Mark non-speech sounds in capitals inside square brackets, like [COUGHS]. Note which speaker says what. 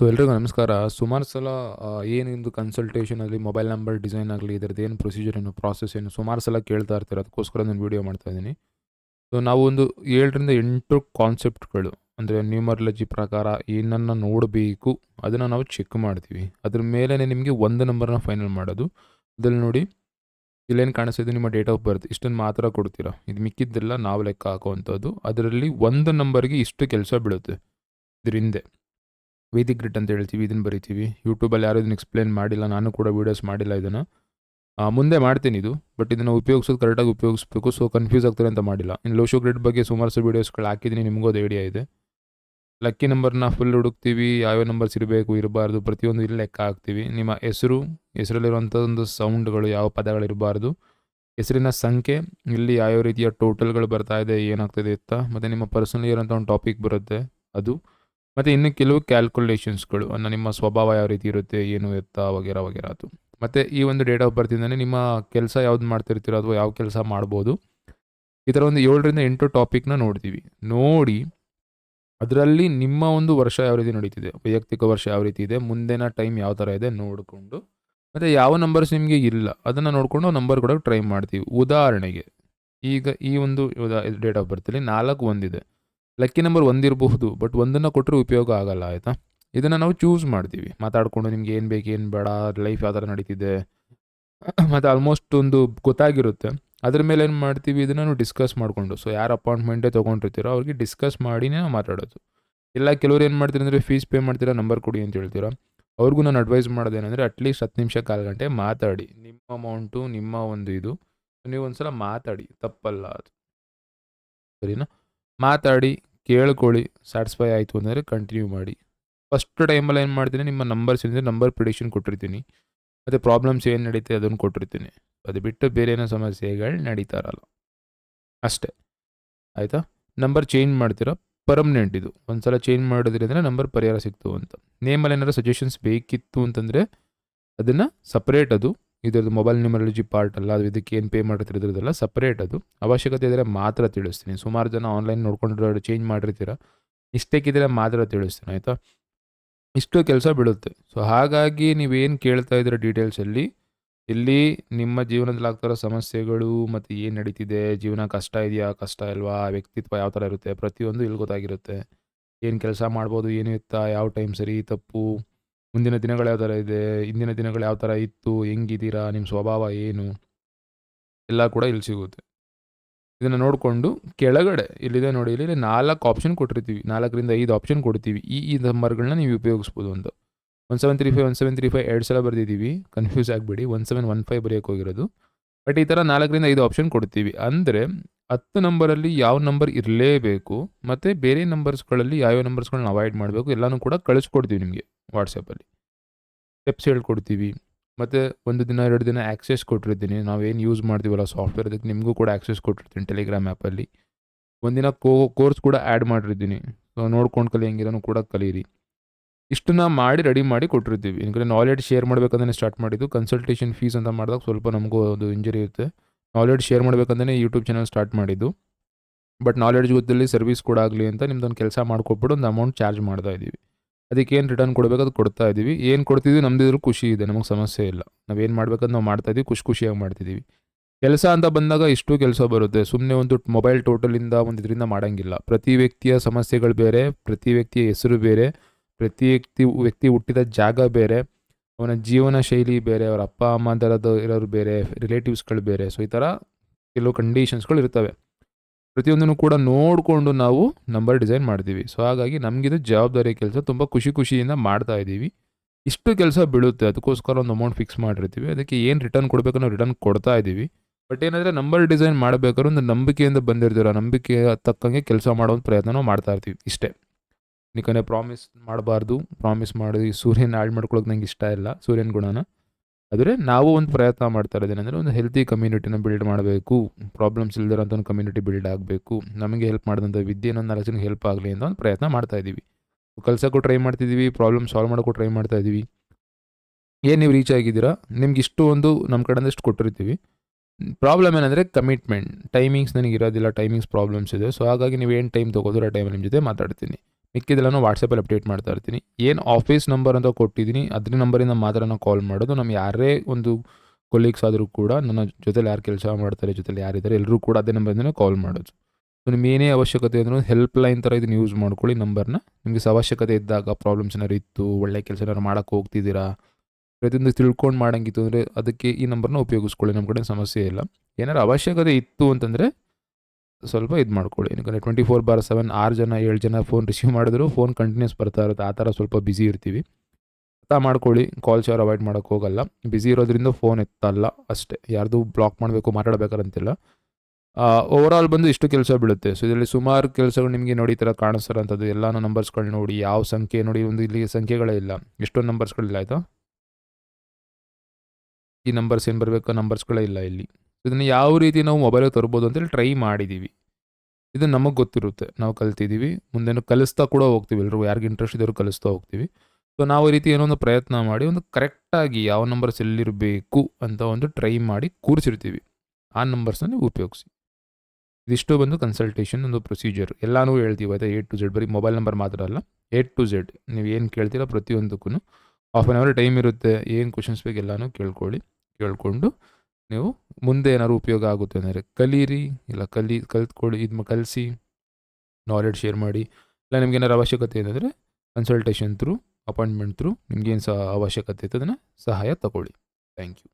Speaker 1: So ಎಲ್ರಿಗೂ ನಮಸ್ಕಾರ. ಸುಮಾರು ಸಲ ಏನಿಂದು ಕನ್ಸಲ್ಟೇಷನ್ ಆಗಲಿ ಮೊಬೈಲ್ ನಂಬರ್ ಡಿಸೈನ್ ಆಗಲಿ, ಇದ್ರದ್ದು ಏನು ಪ್ರೊಸೀಜರ್ ಏನು ಪ್ರಾಸೆಸ್ ಏನು ಸುಮಾರು ಸಲ ಕೇಳ್ತಾ ಇರ್ತಾರೆ. ಅದಕ್ಕೋಸ್ಕರ ನಾನು ವೀಡಿಯೋ ಮಾಡ್ತಾ ಇದ್ದೀನಿ. ಸೊ ನಾವು ಒಂದು ಏಳರಿಂದ ಎಂಟು ಕಾನ್ಸೆಪ್ಟ್ಗಳು ಅಂದರೆ ನ್ಯೂಮರಾಲಜಿ ಪ್ರಕಾರ ಏನನ್ನು ನೋಡಬೇಕು, ಅದನ್ನು ನಾವು ಚೆಕ್ ಮಾಡ್ತೀವಿ. ಅದ್ರ ಮೇಲೆ ನಿಮಗೆ ಒಂದು ನಂಬರ್ನ ಫೈನಲ್ ಮಾಡೋದು. ಅದ್ರಲ್ಲಿ ನೋಡಿ, ಇಲ್ಲೇನು ಕಾಣಿಸ್ತಿದೆ ನಿಮ್ಮ ಡೇಟ್ ಆಫ್ ಬರ್ತ್ ಇಷ್ಟನ್ನು ಮಾತ್ರ ಕೊಡ್ತೀರಾ. ಇದು ಮಿಕ್ಕಿದ್ದೆಲ್ಲ ನಾವು ಲೆಕ್ಕ ಹಾಕುವಂಥದ್ದು. ಅದರಲ್ಲಿ ಒಂದು ನಂಬರ್ಗೆ ಇಷ್ಟು ಕೆಲಸ ಬೀಳುತ್ತೆ. ಇದ್ರ ಹಿಂದೆ ವೇದಿಕ್ ಗ್ರಿಟ್ ಅಂತ ಹೇಳ್ತೀವಿ ಇದನ್ನು ಬರಿತೀವಿ. ಯೂಟ್ಯೂಬಲ್ಲಿ ಯಾರು ಇದನ್ನು ಎಕ್ಸ್ಪ್ಲೇನ್ ಮಾಡಿಲ್ಲ, ನಾನು ಕೂಡ ವೀಡಿಯೋಸ್ ಮಾಡಿಲ್ಲ ಇದನ್ನು. ಮುಂದೆ ಮಾಡ್ತೀನಿ ಇದು ಬಟ್ ಇದನ್ನು ಉಪಯೋಗಿಸೋದು ಕರೆಕ್ಟಾಗಿ ಉಪಯೋಗಿಸ್ಬೇಕು ಸೊ ಕನ್ಫ್ಯೂಸ್ ಆಗ್ತಾರೆ ಅಂತ ಮಾಡಿಲ್ಲ. ಇನ್ನು ಲೋಶೋ ಗ್ರಿಡ್ ಬಗ್ಗೆ ಸುಮಾರು ವೀಡಿಯೋಸ್ಗಳು ಹಾಕಿದ್ದೀನಿ, ನಿಮಗೂ ಅದು ಐಡಿಯಾ ಇದೆ. ಲಕ್ಕಿ ನಂಬರ್ನ ಫುಲ್ ಹುಡುಕ್ತೀವಿ, ಯಾವ್ಯಾವ ನಂಬರ್ಸ್ ಇರಬೇಕು, ಇರಬಾರ್ದು, ಪ್ರತಿಯೊಂದು ಇಲ್ಲಿ ಲೆಕ್ಕ ಹಾಕ್ತೀವಿ. ನಿಮ್ಮ ಹೆಸರು ಹೆಸರಲ್ಲಿರುವಂಥ ಒಂದು ಸೌಂಡ್ಗಳು ಯಾವ ಪದಗಳಿರಬಾರ್ದು ಹೆಸರಿನ ಸಂಖ್ಯೆ, ಇಲ್ಲಿ ಯಾವ್ಯಾವ ರೀತಿಯ ಟೋಟಲ್ಗಳು ಬರ್ತಾ ಇದೆ, ಏನಾಗ್ತದೆ ಇತ್ತ ಮತ್ತು ನಿಮ್ಮ ಪರ್ಸನಲ್ ಇರೋಂಥ ಒಂದು ಟಾಪಿಕ್ ಬರುತ್ತೆ, ಅದು. ಮತ್ತು ಇನ್ನು ಕೆಲವು ಕ್ಯಾಲ್ಕುಲೇಷನ್ಸ್ಗಳು ಅನ್ನೋ ನಿಮ್ಮ ಸ್ವಭಾವ ಯಾವ ರೀತಿ ಇರುತ್ತೆ, ಏನು ಎತ್ತ, ವಗೇರ ವಗೇರ ಅದು. ಮತ್ತು ಈ ಒಂದು ಡೇಟ್ ಆಫ್ ಬರ್ತಿಂದಾನೆ ನಿಮ್ಮ ಕೆಲಸ ಯಾವ್ದು ಮಾಡ್ತಿರ್ತೀರೋ ಅಥವಾ ಯಾವ ಕೆಲಸ ಮಾಡ್ಬೋದು, ಈ ಥರ ಒಂದು ಏಳರಿಂದ ಎಂಟು ಟಾಪಿಕ್ನ ನೋಡ್ತೀವಿ. ನೋಡಿ, ಅದರಲ್ಲಿ ನಿಮ್ಮ ಒಂದು ವರ್ಷ ಯಾವ ರೀತಿ ನಡೀತಿದೆ, ವೈಯಕ್ತಿಕ ವರ್ಷ ಯಾವ ರೀತಿ ಇದೆ, ಮುಂದಿನ ಟೈಮ್ ಯಾವ ಥರ ಇದೆ ನೋಡಿಕೊಂಡು, ಮತ್ತು ಯಾವ ನಂಬರ್ಸ್ ನಿಮಗೆ ಇಲ್ಲ, ಅದನ್ನು ನೋಡಿಕೊಂಡು ನಂಬರ್ ಕೂಡ ಟ್ರೈ ಮಾಡ್ತೀವಿ. ಉದಾಹರಣೆಗೆ, ಈಗ ಈ ಒಂದು ಡೇಟ್ ಆಫ್ ಬರ್ತಲ್ಲಿ ನಾಲ್ಕು ಒಂದಿದೆ. ಲಕ್ಕಿ ನಂಬರ್ ಒಂದಿರಬಹುದು ಬಟ್ ಒಂದನ್ನು ಕೊಟ್ಟರೆ ಉಪಯೋಗ ಆಗಲ್ಲ, ಆಯಿತಾ? ಇದನ್ನು ನಾವು ಚೂಸ್ ಮಾಡ್ತೀವಿ. ಮಾತಾಡಿಕೊಂಡು ನಿಮ್ಗೆ ಏನು ಬೇಕು, ಏನು ಬೇಡ ಲೈಫ್ ಯಾವ ಥರ ನಡೀತಿದೆ. [COUGHS] ಮತ್ತು ಆಲ್ಮೋಸ್ಟ್ ಒಂದು ಗೊತ್ತಾಗಿರುತ್ತೆ. ಅದ್ರ ಮೇಲೆ ಏನು ಮಾಡ್ತೀವಿ, ಇದನ್ನು ನಾವು ಡಿಸ್ಕಸ್ ಮಾಡಿಕೊಂಡು. ಸೊ ಯಾರು ಅಪಾಯಿಂಟ್ಮೆಂಟೇ ತೊಗೊಂಡಿರ್ತೀರೋ ಅವ್ರಿಗೆ ಡಿಸ್ಕಸ್ ಮಾಡಿನೇ ನಾವು ಮಾತಾಡೋದು. ಇಲ್ಲ, ಕೆಲವ್ರು ಏನು ಮಾಡ್ತೀರಿ ಅಂದರೆ ಫೀಸ್ ಪೇ ಮಾಡ್ತೀರಾ ನಂಬರ್ ಕೊಡಿ ಅಂತ ಹೇಳ್ತೀರಾ. ಅವ್ರಿಗೂ ನಾನು ಅಡ್ವೈಸ್ ಮಾಡೋದೇನೆಂದರೆ ಅಟ್ಲೀಸ್ಟ್ ಹತ್ತು ನಿಮಿಷ, ಕಾಲು ಗಂಟೆ ಮಾತಾಡಿ. ನಿಮ್ಮ ಅಮೌಂಟು ನಿಮ್ಮ ಒಂದು ಇದು. ನೀವು ಒಂದ್ಸಲ ಮಾತಾಡಿ, ತಪ್ಪಲ್ಲ ಅದು. ಸರಿನಾ? ಮಾತಾಡಿ, ಕೇಳ್ಕೊಳ್ಳಿ ಸ್ಯಾಟಿಸ್ಫೈ ಆಯಿತು ಅಂದರೆ ಕಂಟಿನ್ಯೂ ಮಾಡಿ. ಫಸ್ಟ್ ಟೈಮಲ್ಲಿ ಏನು ಮಾಡ್ತೀನಿ, ನಿಮ್ಮ ನಂಬರ್ಸ್ ಏನಿದೆ ನಂಬರ್ ಪ್ರಿಡಿಕ್ಷನ್ ಕೊಟ್ಟಿರ್ತೀನಿ. ಮತ್ತು ಪ್ರಾಬ್ಲಮ್ಸ್ ಏನು ನಡೀತೆ ಅದನ್ನು ಕೊಟ್ಟಿರ್ತೀನಿ. ಅದು ಬಿಟ್ಟು ಬೇರೆ ಏನೋ ಸಮಸ್ಯೆಗಳು ನಡೀತಾ ಇರಲ್ಲ. ಅಷ್ಟೇ. ಆಯಿತಾ? ನಂಬರ್ ಚೇಂಜ್ ಮಾಡ್ತೀರಾ? ಪರ್ಮನೆಂಟ್ ಇದು. ಒಂದು ಸಲ ಚೇಂಜ್ ಮಾಡಿದ್ರಿಂದ ನಂಬರ್ ಪರಿಹಾರ ಸಿಕ್ತು ಅಂತ. ನೇಮಲ್ಲಿ ಏನಾದ್ರು ಸಜೆಷನ್ಸ್ ಬೇಕಿತ್ತು ಅಂತಂದರೆ ಅದನ್ನು ಸಪ್ರೇಟ್ ಅದು. ಇದರದ್ದು ಮೊಬೈಲ್ ನ್ಯೂಮರಾಲಜಿ ಪಾರ್ಟ್ ಅಲ್ಲ, ಅದು ಇದಕ್ಕೆ ಏನು ಪೇ ಮಾಡಿರ್ತಿರೋದ್ರದ್ದೆಲ್ಲ ಸಪ್ರೇಟ್ ಅದು. ಅವಶ್ಯಕತೆ ಇದ್ದರೆ ಮಾತ್ರ ತಿಳಿಸ್ತೀನಿ. ಸುಮಾರು ಜನ ಆನ್ಲೈನ್ ನೋಡ್ಕೊಂಡು ಚೇಂಜ್ ಮಾಡಿರ್ತೀರ? ಮಿಸ್ಟೇಕ್ ಇದ್ದರೆ ಮಾತ್ರ ತಿಳಿಸ್ತೀನಿ, ಆಯಿತಾ? ಇಷ್ಟು ಕೆಲಸ ಬೀಳುತ್ತೆ. ಸೊ ಹಾಗಾಗಿ ನೀವೇನು ಕೇಳ್ತಾ ಇದ್ದೀರ ಡೀಟೇಲ್ಸಲ್ಲಿ ಇಲ್ಲಿ ನಿಮ್ಮ ಜೀವನದಲ್ಲಿ ಆಗ್ತಿರೋ ಸಮಸ್ಯೆಗಳು ಮತ್ತು ಏನು ನಡೀತಿದೆ, ಜೀವನ ಕಷ್ಟ ಇದೆಯಾ, ಕಷ್ಟ ಇಲ್ವಾ, ವ್ಯಕ್ತಿತ್ವ ಯಾವ ಥರ ಇರುತ್ತೆ, ಪ್ರತಿಯೊಂದು ಇಲ್ಲಿ ಗೊತ್ತಾಗಿರುತ್ತೆ. ಏನು ಕೆಲಸ ಮಾಡ್ಬೋದು, ಏನು ಇತ್ತಾ, ಯಾವ ಟೈಮ್ ಸರಿ, ತಪ್ಪು ಮುಂದಿನ ದಿನಗಳು ಯಾವ ಥರ ಇದೆ ಇಂದಿನ ದಿನಗಳು ಯಾವ ಥರ ಇತ್ತು, ಹೆಂಗಿದ್ದೀರಾ ನಿಮ್ಮ ಸ್ವಭಾವ ಏನು? ಎಲ್ಲ ಕೂಡ ಇಲ್ಲಿ ಸಿಗುತ್ತೆ. ಇದನ್ನು ನೋಡಿಕೊಂಡು ಕೆಳಗಡೆ ಇಲ್ಲಿದೆ ನೋಡಿ ಇಲ್ಲಿ ನಾಲ್ಕು ಆಪ್ಷನ್ ಕೊಟ್ಟಿರ್ತೀವಿ. ನಾಲ್ಕರಿಂದ ಐದು ಆಪ್ಷನ್ ಕೊಡ್ತೀವಿ. ಈ ಈ ನಂಬರ್ಗಳನ್ನ ನೀವು ಉಪಯೋಗಿಸ್ಬೋದು ಅಂತ. One seven three five one seven three five ಎರಡು ಸಲ ಬರೆದಿದ್ದೀವಿ. ಕನ್ಫ್ಯೂಸ್ ಆಗಬೇಡಿ. ಒನ್ ಸೆವೆನ್ ಒನ್ ಫೈವ್ ಬರೆಯೋಕೆ ಹೋಗಿರೋದು. ಬಟ್ ಈ ಥರ ನಾಲ್ಕರಿಂದ ಐದು ಆಪ್ಷನ್ ಕೊಡ್ತೀವಿ. ಅಂದರೆ ಹತ್ತು ನಂಬರಲ್ಲಿ ಯಾವ ನಂಬರ್ ಇರಲೇಬೇಕು, ಮತ್ತು ಬೇರೆ ನಂಬರ್ಸ್ಗಳಲ್ಲಿ ಯಾವ್ಯಾವ ನಂಬರ್ಸ್ಗಳನ್ನ ಅವಾಯ್ಡ್ ಮಾಡಬೇಕು, ಎಲ್ಲನೂ ಕೂಡ ಕಳಿಸ್ಕೊಡ್ತೀವಿ ನಿಮಗೆ. ವಾಟ್ಸಪ್ಪಲ್ಲಿ. ಸ್ಟೆಪ್ಸ್ ಹೇಳ್ಕೊಡ್ತೀವಿ. ಮತ್ತು ಒಂದು ದಿನ, ಎರಡು ದಿನ ಆ್ಯಕ್ಸೆಸ್ ಕೊಟ್ಟಿರ್ತೀನಿ. ನಾವೇನು ಯೂಸ್ ಮಾಡ್ತೀವಲ್ಲ ಸಾಫ್ಟ್ವೇರ್ ಅದಕ್ಕೆ ನಿಮಗೂ ಕೂಡ ಆ್ಯಕ್ಸೆಸ್ ಕೊಟ್ಟಿರ್ತೀನಿ ಟೆಲಿಗ್ರಾಮ್ ಆ್ಯಪಲ್ಲಿ ಒಂದಿನ ಕೋ ಕೋರ್ಸ್ ಕೂಡ ಆ್ಯಡ್ ಮಾಡಿರ್ತೀನಿ. ಸೊ ನೋಡ್ಕೊಂಡು ಕಲಿ, ಹೆಂಗಿರೋನು ಕೂಡ ಕಲೀರಿ. ಇಷ್ಟನ್ನ ಮಾಡಿ ರೆಡಿ ಮಾಡಿ ಕೊಟ್ಟಿರ್ತೀವಿ. ಯಾಕಂದರೆ ನಾಲೆಡ್ಜ್ ಶೇರ್ ಮಾಡಬೇಕಂದ್ರೆ ಸ್ಟಾರ್ಟ್ ಮಾಡಿದ್ದು. ಕನ್ಸಲ್ಟೇಷನ್ ಫೀಸ್ ಅಂತ ಮಾಡಿದಾಗ ಸ್ವಲ್ಪ ನಮಗೂ ಒಂದು ಇಂಜರಿ ಇರುತ್ತೆ. ನಾಲೆಡ್ಜ್ ಶೇರ್ ಮಾಡಬೇಕಂತಲೇ ಯೂಟ್ಯೂಬ್ ಚಾನಲ್ ಸ್ಟಾರ್ಟ್ ಮಾಡಿದ್ದು. ಬಟ್ ನಾಲೆಡ್ಜ್ ಗೊತ್ತಲ್ಲಿ ಸರ್ವಿಸ್ ಕೂಡ ಆಗಲಿ ಅಂತ ನಿಮ್ದೊಂದು ಕೆಲಸ ಮಾಡ್ಕೊಟ್ಬಿಟ್ಟು ಒಂದು ಅಮೌಂಟ್ ಚಾರ್ಜ್ ಮಾಡ್ತಾ ಇದ್ದೀವಿ ಅದಕ್ಕೆ ಏನು ರಿಟರ್ನ್ ಕೊಡಬೇಕು ಅದು ಕೊಡ್ತಾ ಇದ್ದೀವಿ. ಏನು ಕೊಡ್ತಿದ್ವಿ ನಮ್ದಿದ್ರು ಖುಷಿ ಇದೆ, ನಮಗೆ ಸಮಸ್ಯೆ ಇಲ್ಲ. ನಾವೇನು ಮಾಡ್ಬೇಕಂತ ನಾವು ಮಾಡ್ತಾ ಇದ್ದೀವಿ, ಖುಷಿ ಖುಷಿಯಾಗಿ ಮಾಡ್ತಿದ್ದೀವಿ. ಕೆಲಸ ಅಂತ ಬಂದಾಗ ಇಷ್ಟು ಕೆಲಸ ಬರುತ್ತೆ. ಸುಮ್ಮನೆ ಒಂದು ಮೊಬೈಲ್ ಟೋಟಲಿಂದ ಒಂದು ಇದರಿಂದ ಮಾಡೋಂಗಿಲ್ಲ. ಪ್ರತಿ ವ್ಯಕ್ತಿಯ ಸಮಸ್ಯೆಗಳು ಬೇರೆ, ಪ್ರತಿ ವ್ಯಕ್ತಿಯ ಹೆಸರು ಬೇರೆ, ಪ್ರತಿ ವ್ಯಕ್ತಿ ವ್ಯಕ್ತಿ ಹುಟ್ಟಿದ ಜಾಗ ಬೇರೆ, ಅವನ ಜೀವನ ಶೈಲಿ ಬೇರೆ, ಅವರ ಅಪ್ಪ, ಅಮ್ಮ ಥರದ ಇರೋರು ಬೇರೆ ರಿಲೇಟಿವ್ಸ್ಗಳು ಬೇರೆ. ಸೊ ಈ ಥರ ಕೆಲವು ಕಂಡೀಷನ್ಸ್ಗಳು ಇರ್ತವೆ. ಪ್ರತಿಯೊಂದನ್ನು ಕೂಡ ನೋಡಿಕೊಂಡು ನಾವು ನಂಬರ್ ಡಿಸೈನ್ ಮಾಡ್ತೀವಿ. ಸೊ ಹಾಗಾಗಿ ನಮಗಿದು ಜವಾಬ್ದಾರಿ ಕೆಲಸ. ತುಂಬ ಖುಷಿ ಖುಷಿಯಿಂದ ಮಾಡ್ತಾ ಇದ್ದೀವಿ. ಇಷ್ಟು ಕೆಲಸ ಬೀಳುತ್ತೆ. ಅದಕ್ಕೋಸ್ಕರ ಒಂದು ಅಮೌಂಟ್ ಫಿಕ್ಸ್ ಮಾಡಿರ್ತೀವಿ. ಅದಕ್ಕೆ ಏನು ರಿಟರ್ನ್ ಕೊಡಬೇಕು ನಾವು ರಿಟರ್ನ್ ಕೊಡ್ತಾ ಇದ್ದೀವಿ. ಬಟ್ ಏನಂದರೆ ನಂಬರ್ ಡಿಸೈನ್ ಮಾಡಬೇಕಾದ್ರೆ ಒಂದು ನಂಬಿಕೆಯಿಂದ ಬಂದಿರ್ತೀರ. ನಂಬಿಕೆ ತಕ್ಕಂಗೆ ಕೆಲಸ ಮಾಡೋ ಒಂದು ಪ್ರಯತ್ನ ಮಾಡ್ತಾ ಇರ್ತೀವಿ. ಇಷ್ಟೇ. ನಿಕನೆ ಪ್ರಾಮಿಸ್ ಮಾಡಬಾರ್ದು. ಪ್ರಾಮಿಸ್ ಮಾಡಿ ಸೂರ್ಯನ ಹಾಳು ಮಾಡ್ಕೊಳಕ್ಕೆ ನಂಗೆ ಇಷ್ಟ ಇಲ್ಲ. ಸೂರ್ಯನ ಗುಣನ. ಆದರೆ ನಾವು ಒಂದು ಪ್ರಯತ್ನ ಮಾಡ್ತಾ ಇರೋದೇನೆಂದರೆ ಒಂದು ಹೆಲ್ತಿ ಕಮ್ಯುನಿಟಿನ ಬಿಲ್ಡ್ ಮಾಡಬೇಕು ಪ್ರಾಬ್ಲಮ್ಸ್ ಇಲ್ದಿರೋಂಥ ಒಂದು ಕಮ್ಯುನಿಟಿ ಬಿಲ್ಡ್ ಆಗಬೇಕು, ನಮಗೆ ಹೆಲ್ಪ್ ಮಾಡಿದಂಥ ವಿದ್ಯೆ ಇನ್ನೊಂದು ನಾಲ್ಕು ಜನಕ್ಕೆ ಹೆಲ್ಪ್ ಆಗಲಿ ಅಂತ ಒಂದು ಪ್ರಯತ್ನ ಮಾಡ್ತಾ ಇದ್ದೀವಿ. ಕಲ್ಸೋಕ್ಕೂ ಟ್ರೈ ಮಾಡ್ತಿದ್ದೀವಿ ಪ್ರಾಬ್ಲಮ್ ಸಾಲ್ವ್ ಮಾಡೋಕ್ಕೂ ಟ್ರೈ ಮಾಡ್ತಾ ಇದ್ದೀವಿ. ಏನು ನೀವು ರೀಚ್ ಆಗಿದ್ದೀರಾ? ನಿಮ್ಗೆ ಇಷ್ಟು ಒಂದು ನಮ್ಮ ಕಡೆಯಿಂದ ಇಷ್ಟು ಕೊಟ್ಟಿರ್ತೀವಿ. ಪ್ರಾಬ್ಲಮ್ ಏನಂದರೆ ಕಮಿಟ್ಮೆಂಟ್ ಟೈಮಿಂಗ್ಸ್ ನನಗೆ ಇರೋದಿಲ್ಲ ಟೈಮಿಂಗ್ಸ್ ಪ್ರಾಬ್ಲಮ್ಸ್ ಇದೆ. ಸೊ ಹಾಗಾಗಿ ನೀವು ಏನು ಟೈಮ್ ತೊಗೋದ್ರೆ ಆ ಟೈಮ್ ನಿಮ್ಮ ಜೊತೆ ಮಾತಾಡ್ತೀನಿ. ಮಿಕ್ಕಿದೆಲ್ಲನೂ ವಾಟ್ಸಪ್ಪಲ್ಲಿ ಅಪ್ಡೇಟ್ ಮಾಡ್ತಾ ಇರ್ತೀನಿ. ಏನು ಆಫೀಸ್ ನಂಬರ್ ಅಂತ ಕೊಟ್ಟಿದ್ದೀನಿ ಅದ್ರ ನಂಬರಿಂದ ಮಾತ್ರ ನಾನು ಕಾಲ್ ಮಾಡೋದು. ನಮ್ಮ ಯಾರೇ ಒಂದು ಕೊಲೀಗ್ಸ್ ಆದರೂ ಕೂಡ ನನ್ನ ಜೊತೆಲಿ ಯಾರು ಕೆಲಸ ಮಾಡ್ತಾರೆ, ಜೊತೆಲಿ ಯಾರಿದ್ದಾರೆ ಎಲ್ಲರೂ ಕೂಡ ಅದೇ ನಂಬರಿಂದನೇ ಕಾಲ್ ಮಾಡೋದು. ಸೊ ನಿಮ್ಗೆ ಏನೇ ಅವಶ್ಯಕತೆ ಅಂದರೂ ಹೆಲ್ಪ್ ಲೈನ್ ಥರ ಇದನ್ನು ಯೂಸ್ ಮಾಡ್ಕೊಳ್ಳಿ ನಂಬರ್ನ ನಿಮಗೆ ಅವಶ್ಯಕತೆ ಇದ್ದಾಗ ಪ್ರಾಬ್ಲಮ್ಸ್ ಏನಾದ್ರು ಇತ್ತು, ಒಳ್ಳೆ ಕೆಲಸ ಏನಾರು ಮಾಡೋಕ್ಕೆ ಹೋಗ್ತಿದ್ದೀರಾ, ಪ್ರತಿಯೊಂದು ತಿಳ್ಕೊಂಡು ಮಾಡೋಂಗಿತ್ತು ಅಂದರೆ ಅದಕ್ಕೆ ಈ ನಂಬರ್ನ ಉಪಯೋಗಿಸ್ಕೊಳ್ಳಿ ನಮ್ಮ ಕಡೆ ಸಮಸ್ಯೆ ಇಲ್ಲ. ಏನಾರು ಅವಶ್ಯಕತೆ ಇತ್ತು ಅಂತಂದರೆ ಸ್ವಲ್ಪ ಇದು ಮಾಡ್ಕೊಳ್ಳಿ. ಯಾಕಂದರೆ ಟ್ವೆಂಟಿ ಫೋರ್ ಬಾರ್ ಸೆವೆನ್ ಆರು ಜನ, ಏಳು ಜನ ಫೋನ್ ರಿಸೀವ್ ಮಾಡಿದ್ರು ಫೋನ್ ಕಂಟಿನ್ಯೂಸ್ ಬರ್ತಾ ಇರುತ್ತೆ. ಆ ಥರ ಸ್ವಲ್ಪ ಬ್ಯುಸಿ ಇರ್ತೀವಿ. ಅರ್ಥ ಮಾಡ್ಕೊಳ್ಳಿ. ಕಾಲ್ಸ್ ಯಾರು ಅವಾಯ್ಡ್ ಮಾಡೋಕ್ಕೆ ಹೋಗಲ್ಲ. ಬ್ಯುಸಿ ಇರೋದ್ರಿಂದ ಫೋನ್ ಎತ್ತಲ್ಲ ಅಷ್ಟೇ. ಯಾರ್ದು ಬ್ಲಾಕ್ ಮಾಡಬೇಕು ಮಾತಾಡಬೇಕಂತಿಲ್ಲ ಓವರ್ ಆಲ್ ಬಂದು ಇಷ್ಟು ಕೆಲಸ ಬೀಳುತ್ತೆ. ಸೊ ಇದರಲ್ಲಿ ಸುಮಾರು ಕೆಲಸಗಳು ನಿಮಗೆ ನೋಡಿ ಈ ಥರ ಕಾಣಿಸ್ತಾರಂಥದ್ದು ಎಲ್ಲಾನು ನಂಬರ್ಸ್ಗಳು ನೋಡಿ, ಯಾವ ಸಂಖ್ಯೆ ನೋಡಿ, ಒಂದು ಇಲ್ಲಿ ಸಂಖ್ಯೆಗಳೇ ಇಲ್ಲ. ಎಷ್ಟೊಂದು ನಂಬರ್ಸ್ಗಳಿಲ್ಲ ಆಯಿತಾ? ಈ ನಂಬರ್ಸ್ ಏನು ಬರಬೇಕು ನಂಬರ್ಸ್ಗಳೇ ಇಲ್ಲ ಇಲ್ಲಿ. ಇದನ್ನು ಯಾವ ರೀತಿ ನಾವು ಮೊಬೈಲಿಗೆ ತರ್ಬೋದು ಅಂತೇಳಿ ಟ್ರೈ ಮಾಡಿದ್ದೀವಿ ಇದು ನಮಗೆ ಗೊತ್ತಿರುತ್ತೆ. ನಾವು ಕಲ್ತಿದ್ದೀವಿ ಮುಂದೇನು ಕಲಿಸ್ತಾ ಕೂಡ ಹೋಗ್ತೀವಿ. ಎಲ್ಲರೂ ಯಾರಿಗೆ ಇಂಟ್ರೆಸ್ಟ್ ಇದ್ದರೂ ಕಲಿಸ್ತಾ ಹೋಗ್ತೀವಿ. ಸೊ ನಾವು ಈ ರೀತಿ ಏನೋ ಒಂದು ಪ್ರಯತ್ನ ಮಾಡಿ ಒಂದು ಕರೆಕ್ಟಾಗಿ ಯಾವ ನಂಬರ್ಸ್ ಎಲ್ಲಿರಬೇಕು ಅಂತ ಒಂದು ಟ್ರೈ ಮಾಡಿ ಕೂರಿಸಿರ್ತೀವಿ. ಆ ನಂಬರ್ಸ್ನ ನೀವು ಉಪಯೋಗಿಸಿ. ಇದಿಷ್ಟು ಬಂದು ಕನ್ಸಲ್ಟೇಷನ್ ಒಂದು ಪ್ರೊಸೀಜರ್ ಎಲ್ಲನೂ ಹೇಳ್ತೀವಿ. ಆಯಿತಾ ಎ ಟು ಝೆಡ್ ಬರೀ ಮೊಬೈಲ್ ನಂಬರ್ ಮಾತ್ರ ಅಲ್ಲ. ಎ ಟು ಝೆಡ್ ನೀವು ಏನು ಕೇಳ್ತೀರಾ ಪ್ರತಿಯೊಂದಕ್ಕೂ ಹಾಫ್ ಆನ್ ಅವರ್ ಟೈಮ್ ಇರುತ್ತೆ. ಏನು ಕ್ವಶನ್ಸ್ ಬೇಕು ಎಲ್ಲನೂ ಕೇಳ್ಕೊಳ್ಳಿ. ಕೇಳಿಕೊಂಡು ನೀವು ಮುಂದೆ ಏನಾದ್ರು ಉಪಯೋಗ ಆಗುತ್ತೆ ಅಂದರೆ ಕಲೀರಿ, ಇಲ್ಲ ಕಲಿ, ಕಲ್ತ್ಕೊಳ್ಳಿ ಇದು ಕಲಿಸಿ ನಾಲೆಡ್ಜ್ ಶೇರ್ ಮಾಡಿ, ಇಲ್ಲ ನಿಮ್ಗೆ ಏನಾರು ಅವಶ್ಯಕತೆ ಏನಂದರೆ ಕನ್ಸಲ್ಟೇಷನ್ ಥ್ರೂ ಅಪಾಯಿಂಟ್ಮೆಂಟ್ ಥ್ರೂ ನಿಮ್ಗೇನು ಸಹ ಅವಶ್ಯಕತೆ ಇತ್ತು ಅದನ್ನು ಸಹಾಯ ತಗೊಳ್ಳಿ. Thank you